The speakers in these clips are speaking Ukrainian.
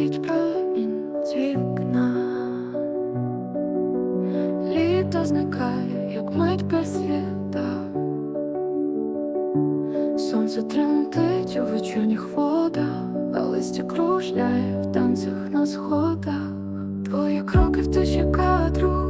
світ промінь з вікна. Літо зникає, як мить без світа. Сонце тремтить у вечірніх водах, а листя кружляє в танцях на сходах. Твої кроки в тиші кадру,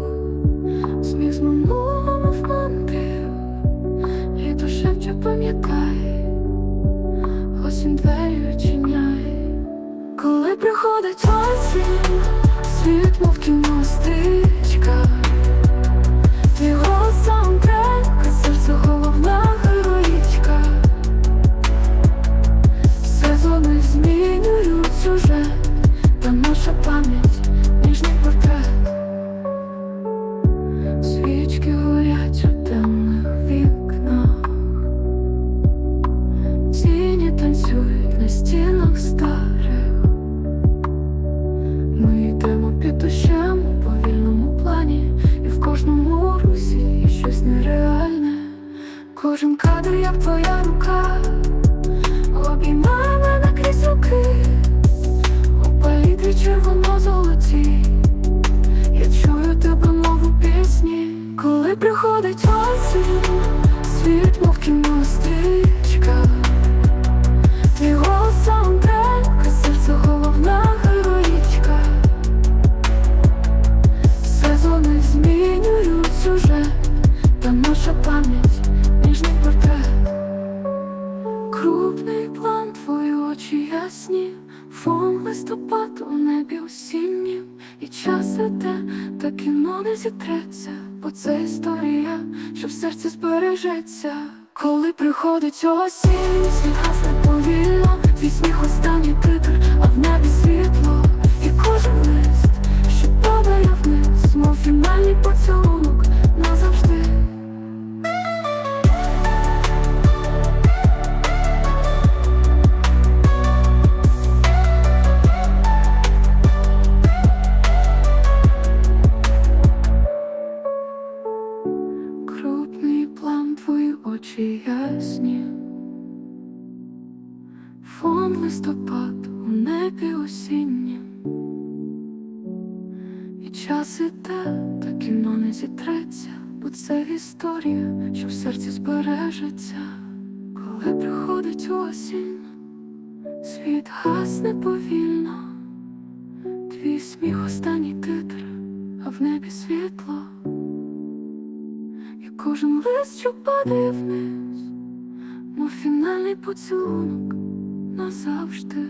та наша пам'ять ніжний портрет. Свічки горять у темних вікнах, тіні танцюють на стінах старих. Ми йдемо під дощем у повільному плані, і в кожному русі щось нереальне. Кожен кадр, як твоя рука, обіймає наша пам'ять ніжний портрет. Крупний план, твої очі ясні, фон листопад у небі осіннім, і час іде, та кіно не зітреться, бо це історія, що в серці збережеться. Коли приходить осінь, світ гасне повільно, твій сміх останній титр, а в небі світло, очі ясні. Фон листопад у небі осіннім. І час іде, та кіно не зітреться, бо це історія, що в серці збережеться. Коли приходить осінь, світ гасне повільно, твій сміх останній титр, а в небі світло. Кожен лист, що падає вниз, мов фінальний поцілунок назавжди.